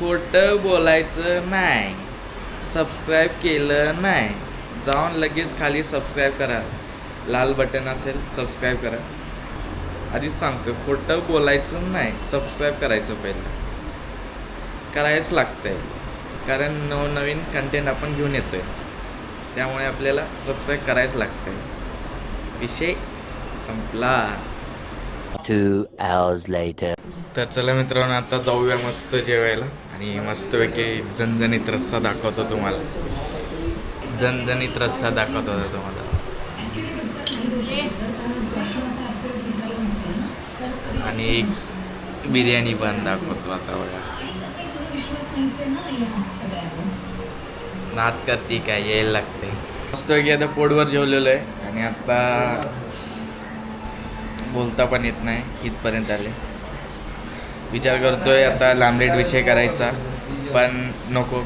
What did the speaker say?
खोटं बोलायचं नाही. सबस्क्राईब केलं नाही. जाऊन लगेच खाली सबस्क्राईब करा. लाल बटन असेल सबस्क्राईब करा. आधीच सांगतो खोटं बोलायचं नाही. सबस्क्राईब करायचं पहिलं. करायच लागतंय. कारण नवनवीन कंटेंट आपण घेऊन येतोय. त्यामुळे आपल्याला सबस्क्राईब करायच लागतंय. विषय संपला. Two hours later. तर चला मित्रांनो आता जाऊया मस्त जेवायला आणि मस्तपैकी झणझणीत रस्सा दाखवतो तुम्हाला. झणझणीत रस्सा दाखवतो होता तुम्हाला. आणि एक बिर्याणी पण दाखवतो आता बघा. नात करते काय यायला लागते मस्तपैकी आता पोटवर जेवलेलो आहे आणि आता बोलता पण येत नाही इथपर्यंत आले. विचार करतोय आता लांबलेट विषय करायचा पण नको.